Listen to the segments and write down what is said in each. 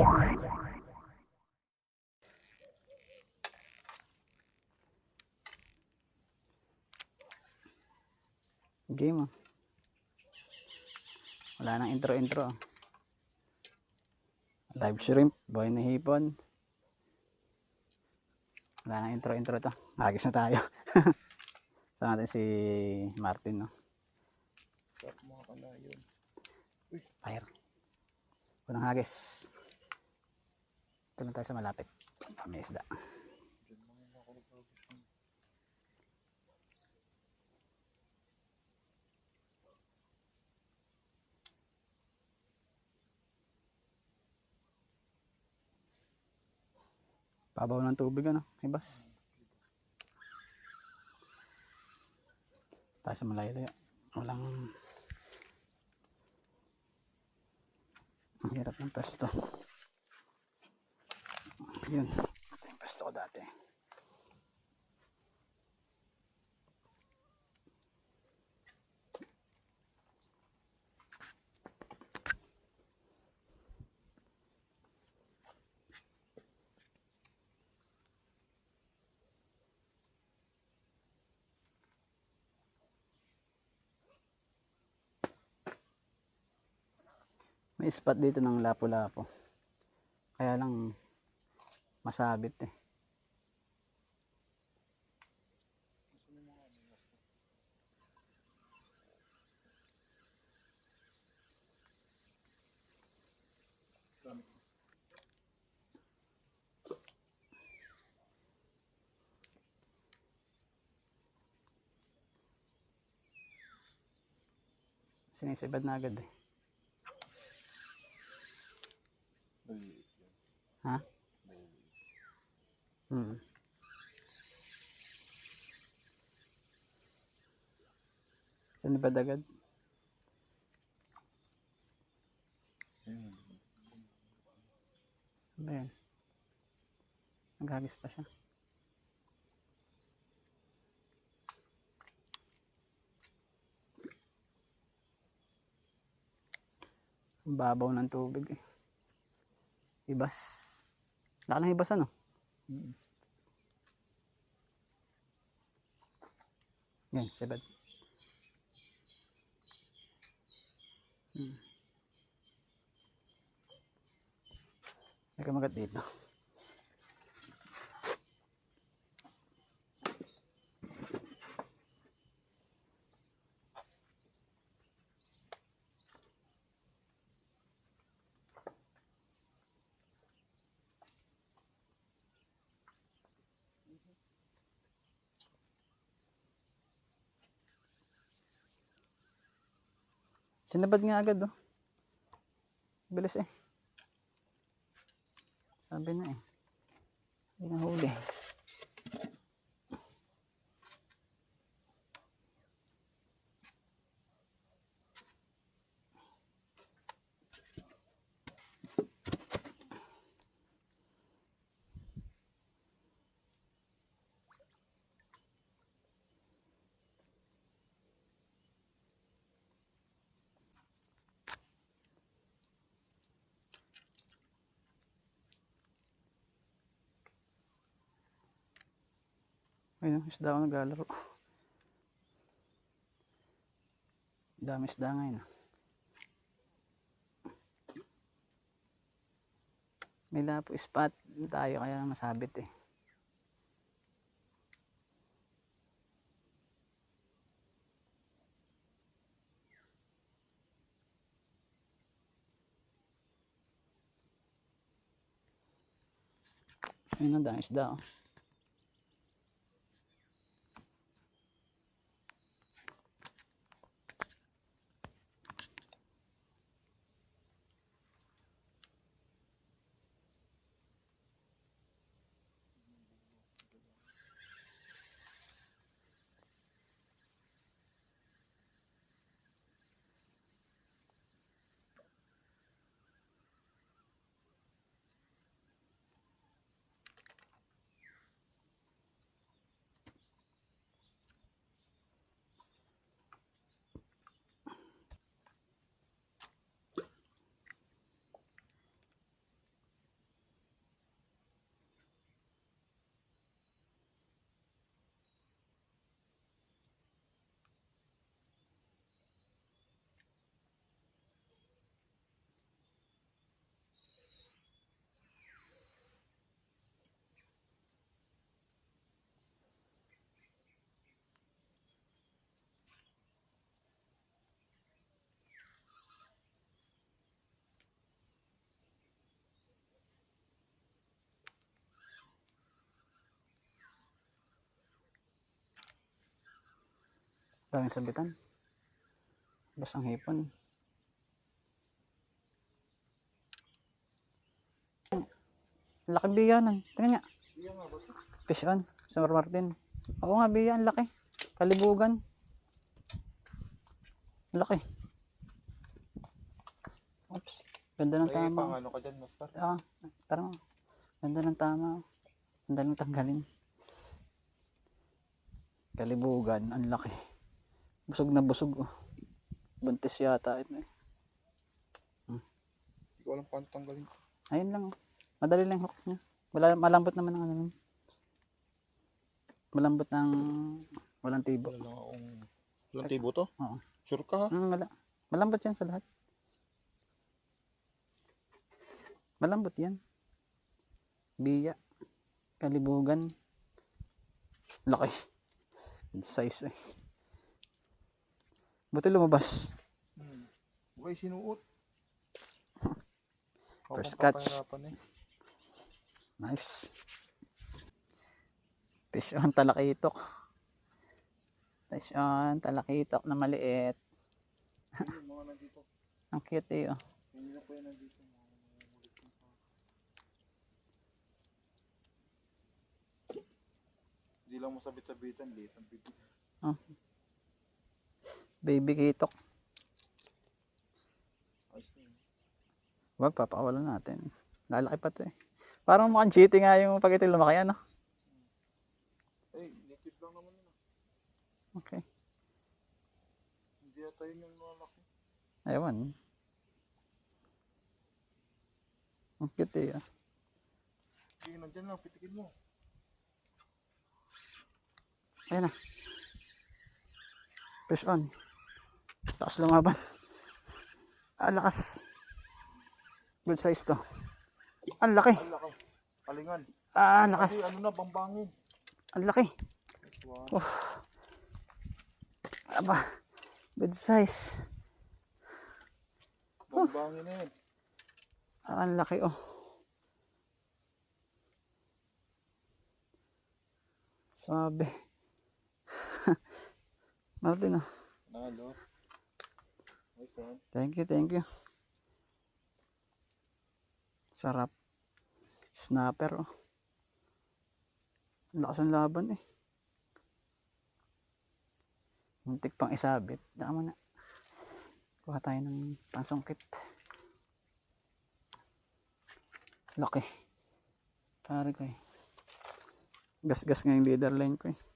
Game oh. Wala nang intro-intro. Live shrimp, boy na hipon. Wala nang intro-intro to. Agis na tayo. Saan natin si Martin, no? Sarap mga kanayon. Fire. Unang hagis. Ito lang tayo sa malapit. May isda. Pabaw ng tubig, ano? Ibas. Tayo sa malayo. Walang... Ang hirap ng pesto. Yun. Ito yung pesto ko dati. May spot dito ng lapu-lapu. Kaya lang masabit eh. Sinisibad na agad eh. maliliit yan. Ha? Maliliit. Hmm. Sinibad agad? Ano ba yan? Naghagis pa siya. Babaw ng tubig eh. Ibas. Laka ng ibas ano? Hmm. Yan, sibad. Hmm. May kamagat dito. Sinabad nga agad oh. Bilis eh. Sabi na eh. Hindi na huli. Ayun, isda ako naglalaro. Dami isda ngayon. ah. May lapo spot tayo kaya masabit eh. Ayun ang dami isda oh. Daming sabitan. Bas ang hipon. Laki biyanan. Tingnan nga. Fish on. Sa Martin. Oo nga, biya. Ang laki. Kalibugan. Laki. Oops. Ganda ng tama. pang ano ka dyan, master? Ah, parang ganda ng tama. Ganda ng tanggalin. Kalibugan. Ang laki. Busog na busog. Oh. Buntis yata ito eh. Hindi ko alam paano tanggalin. Ayun lang. Madali lang hook niya. Wala, malambot naman ang ano. Malambot ng walang tibo. Wala lang akong... Walang tibo to? Oo. Sure ka ha? Mm, wala. Malambot yan sa lahat. Malambot yan. Biya. Kalibugan. Laki. Size eh. Buti lumabas. Hmm. Okay, sinuot. First catch. eh. Nice. Fish on talakitok. Fish on talakitok na maliit. Ang cute eh. Oh. Hindi lang masabit-sabitan, liit ang bibig. Baby kitok. Wag, papakawalan natin. Lalaki pa to eh. Parang mukhang cheating nga yung pag ito lumaki ano. Eh, native lang naman yun. ah. Okay. Hindi yata yun yung malaki. Ewan. Ang cute eh. ah. Sige, nandyan lang, pitikin mo. Ayan na. Fish on. Lakas lumaban. Ah, lakas. Good size to. Ang laki. Ang laki. Kalingan. Ah, lakas. ano na, bambangin. Ang laki. Wow. Aba. Good size. Bambangin na yun. Ah, ang laki oh. Swabe. Martin oh. Nalo. Thank you, thank you. Sarap. Snapper, oh. Ang lakas ng laban, eh. Muntik pang isabit. Daka mo na. Kuha tayo ng pansungkit. Laki. Pare ko, eh. Gas-gas nga yung leader line ko, eh.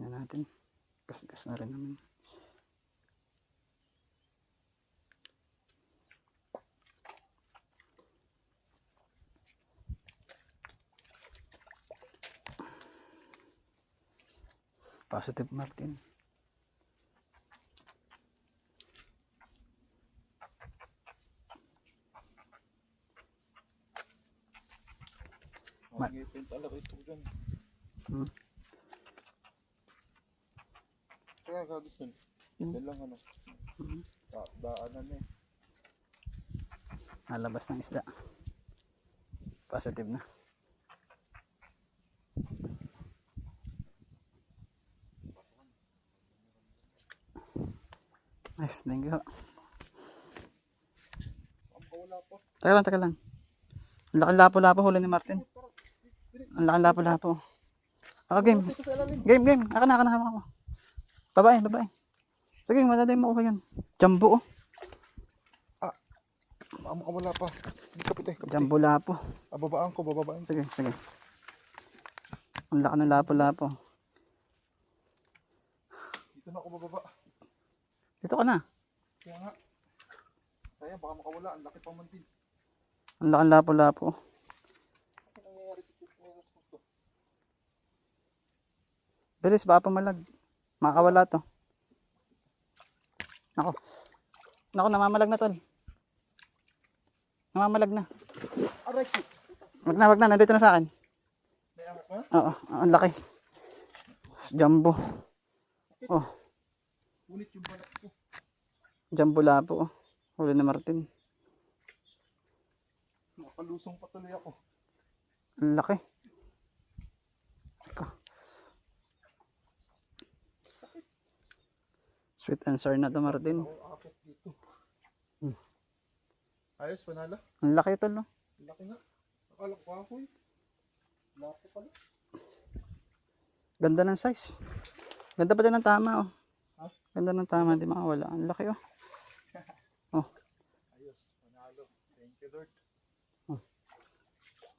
Yan natin. Gas-gas na rin naman. Positive Martin. Ma- Ang ngipin talaga ito dyan. Hmm. Nun. Hmm. Yan lang ano. Mhm. Da daanan na eh. Nalabas ng isda. Positive na. Nice, thank you. Teka lang, teka lang. Ang laking lapo-lapo huli ni Martin. Ang laking lapo-lapo. Oh, game. Game, game. Aka na, aka na, hawak mo. Babae, babae. Sige, madali mo ko yun. Jumbo, oh. Ang kawala pa. Hindi kapit eh. Kapit. Jumbo lapo. Ah, babaan ko, bababaan. Sige, sige. Ang laki ng lapo-lapo. Dito na ako bababa. Dito ka na. Kaya nga. Kaya baka makawala. Ang laki pang mantin. Ang laki lapo-lapo. Bilis, baka pumalag. Makakawala to. Nako. Nako, namamalag na tol. Namamalag na. Ko. Wag na, wag na. Nandito na sa akin. Na? Oo, ang laki. Jumbo. Oh, Ngunit yung balat ko. Jumbo lapo. oh. Huli ni Martin. Nakalusong pa tuloy ako. Ang laki. Sweet and sour na to Martin. Akit dito. Hmm. Ayos, panala. Ang laki ito no. Laki nga. Akala ko ako eh. Laki pala. Ganda ng size. Ganda pa din ng tama oh. Ha? Ganda ng tama, hindi makawala. Ang laki oh. Ayos, panalo. Thank you Lord.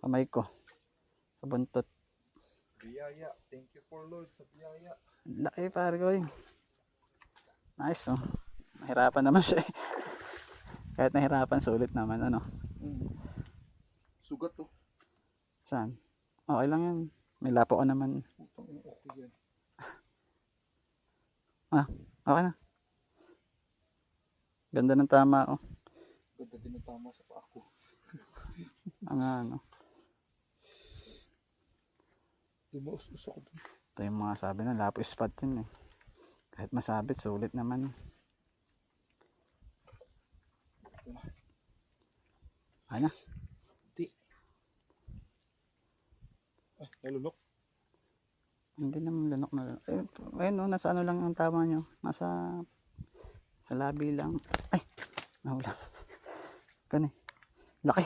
Kamay ko. Sa buntot. Biyaya. Thank you for Lord sa biyaya. Ang Laki pare ko eh. Nice oh. Nahirapan naman siya eh. Kahit nahirapan, sulit naman ano. Mm. Sugat to. Saan? Okay lang yan. May lapo ko naman. Okay yan. Okay na. Ganda ng tama oh. Ganda din ang tama sa paa ko. Ang ano. Di mo us ako dun. Ito yung mga sabi na lapo spot yun eh. Kahit masabit, sulit naman. Ay na. Di. Ay, nalunok. Hindi naman lunok na lunok. Ayun, ayun oh, nasa ano lang ang tama nyo. Nasa sa labi lang. Ay, nahula. Gani. Laki.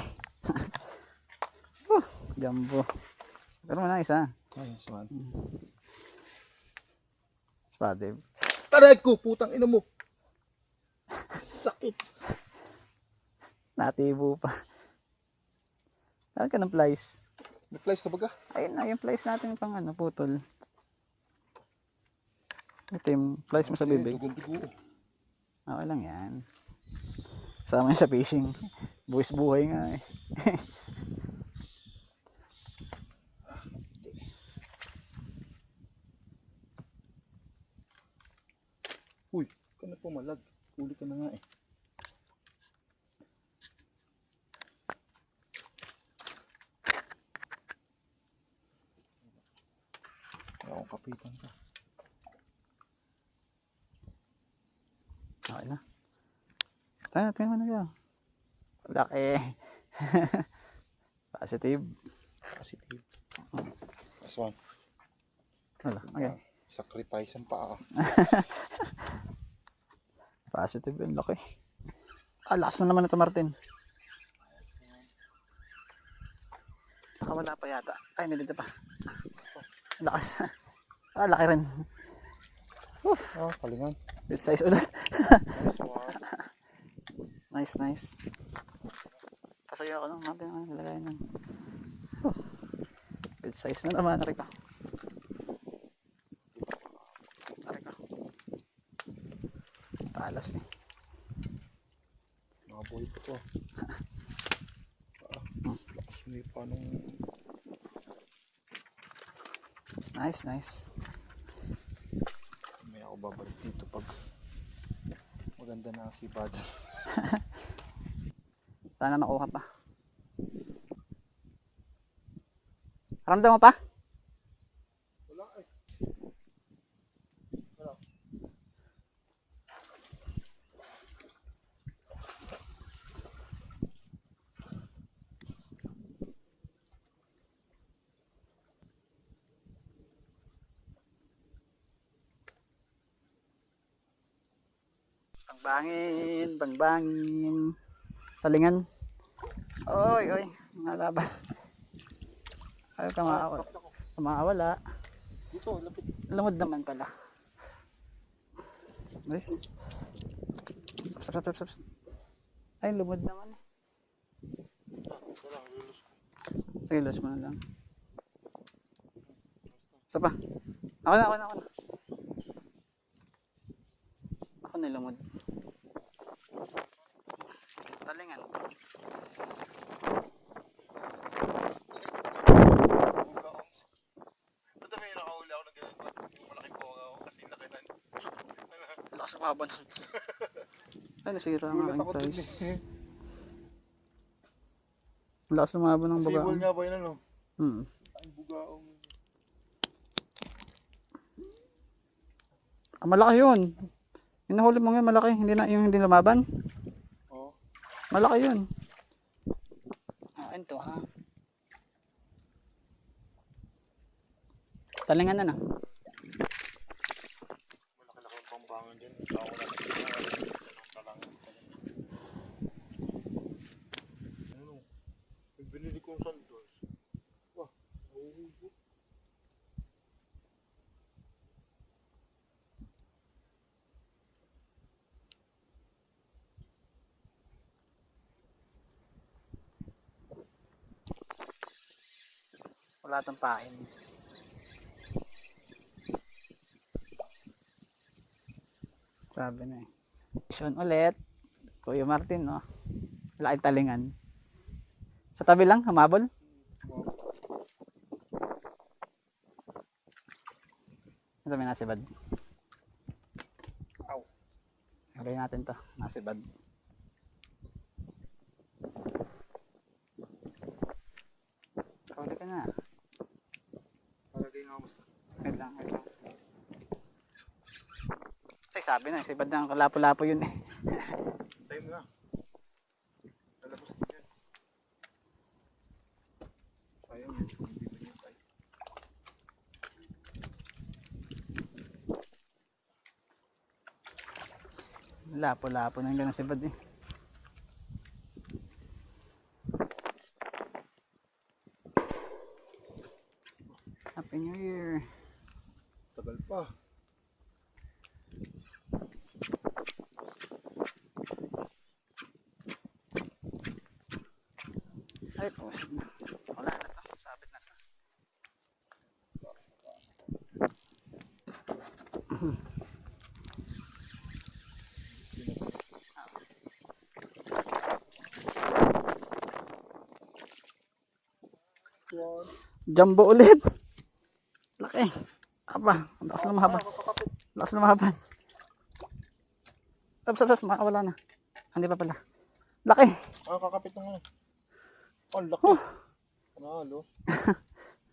uh, jumbo. Pero mo na isa. Ayos man. Spade. Taray ko, putang ina mo. Sakit. Natibo pa. Saan ka ng flies? Nag-flies ka baga? Ayun na, yung flies natin pang ano, putol. Ito yung flies mo sa bibig. Dugo-dugo. Okay lang yan. Sama sa fishing. Buwis buhay nga eh. Uy, ka na pumalag. Uli ka na nga eh. Wala akong kapitan ka. Okay na. Tayo, tingnan mo na yun. Laki. Positive. Positive. Last one. Wala. Okay. Sacrifice ang paa. Positive yun. Laki. Ah, lakas na naman ito, Martin. Nakawala pa yata. Ay, nandito pa. Lakas. Ah, laki rin. Ah, kalingan. Big size ulit. Nice. Nice. Pasaya ako nung natin ang nilagay nun. Good size na naman, Rico. Talas eh. Nakaboy pa to. Ah, lakas mo yung panong Nice, nice. may ako babalik dito pag maganda na ang sipadan. Sana makuha pa. Ramdam mo pa? Bangbangin, bangbangin. Talingan. Oy, oy, mga laban. Ayaw ka makawala. Kapit ako. Makawala. Dito, lapit. Lumod naman pala. Nice. Stop, stop, stop, stop. Ay, lumod naman eh. Sige, last mo na lang. Isa pa. Ako na, ako na, ako na. Ako na lumod. Talingan. Bugaong. Ba't may nakahuli ako ng ganun? Yung malaking bunga ako kasi laki na. Lakas ang haba nun. Ay, nasira nga ang price. eh. Lakas ng haba ng Sibol baga. nga ba yun ano? Hmm. Ang bugaong. Ah, malaki yun. Yung nahuli mo ngayon malaki, hindi na yung hindi lumaban. Oo. Malaki yun. Ah, ito ha. Talingan na na. Pambangan dyan. Ako na sa talang. Ano? Yung binili kong sandals. Wah, nahuhubo. Wala tong pain. Sabi na eh. Sean ulit. Kuya Martin, no? Laki talingan. Sa tabi lang, humabol. Ito may nasibad. Aw. Huli natin to. Nasibad. Huli ka na. Palagay nga mo. Wait lang, wait lang. Ay, sabi na, ang kalapo-lapo yun eh. Time na. Lalabas din yan. Ayaw, niya tayo. Lapo-lapo na yung ganun sibad eh. Happy New Year. Tagal pa. Ay, po. Wala na to. Sabit na to. One. Jumbo ulit. Laki. Aba, ang lakas lumaban. Lakas lumaban. Ups, ups, ups, makawala na. Hindi pa pala. Laki. Ah, kakapit ng ano. Oh, laki. Huh. Panalo.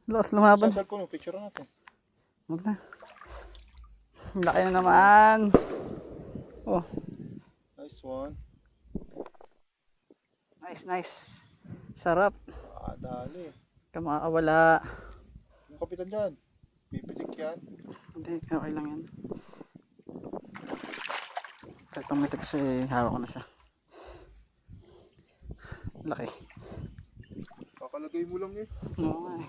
Lakas lumaban. Sandal ko no, picture natin. Huwag na. Laki na naman. Oh, Nice one. nice, nice. Sarap. Ah, dali. Kamakawala. Yung kapitan dyan. Pipitik yan. Hindi, okay lang yan. Kahit pumitik siya, eh, hawak ko na siya. Laki. Kakalagay mo lang eh. Oo nga eh.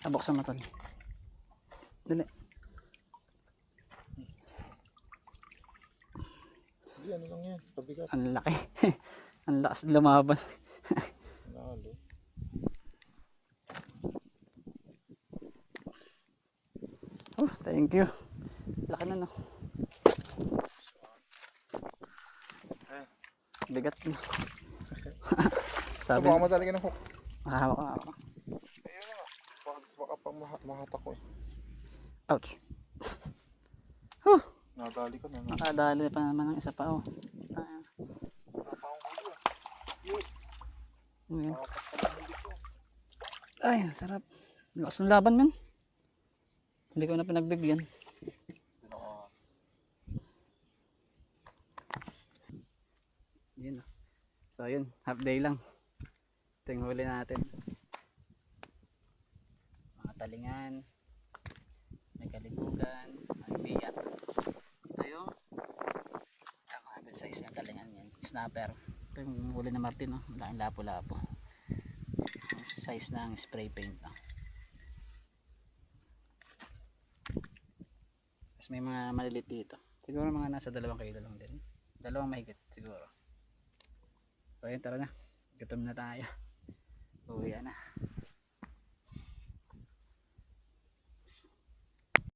Tabuksan mo to. Dali. Hindi, ano lang yan. Pabigat. Ang laki. Ang lakas lumaban. Panalo. Oh, thank you. Laki na no. Bigat na. Sabi, baka madali ka ng hook. mahawak ka ako. Ayun na nga. Baka, baka pa maha, mahatak ko eh. Ouch. Nadali ka na. Nakadali pa naman ng isa pa oh. Ah, Napakahuli ah. ano yun? Nakapas ka lang dito. Ay, sarap. Lakas ng laban man. Hindi ko na pinagbigyan. Yun. oh. So yun, half day lang. Ito natin. Mga talingan. May kalibugan. May biya. Ah, mga good size na talingan yan. Snapper. Ito yung huli na Martin. Oh. Laking lapo-lapo. Size ng spray paint. Oh. Tapos may mga maliliit dito. Siguro mga nasa dalawang kilo lang din. Dalawang mahigit siguro. So ayun tara na. Gutom na tayo. Uwi na.